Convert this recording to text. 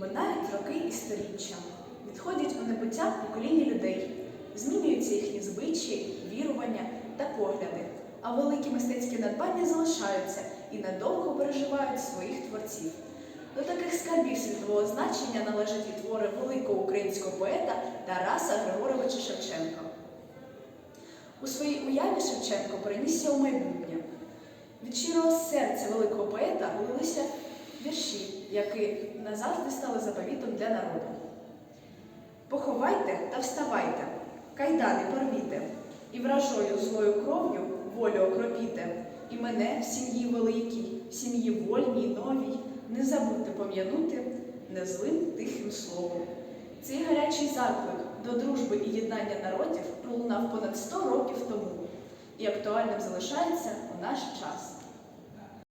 роки і сторіччя. Відходять у небуття покоління людей, змінюються їхні звичаї, вірування та погляди, а великі мистецькі надбання залишаються і надовго переживають своїх творців. До таких скарбів світового значення належать і твори великого українського поета Тараса Григоровича Шевченка. У своїй уяві Шевченко перенісся у майбутнє. Від щирого серця великого поета лилися які назавжди стали заповітом для народу. Поховайте та вставайте, кайдани порвіте, і вражою злою кров'ю волю окропіте, і мене в сім'ї великій, в сім'ї вольній, новій, не забудьте пом'янути незлим тихим словом. Цей гарячий заклик до дружби і єднання народів пролунав понад 100 років тому і актуальним залишається у наш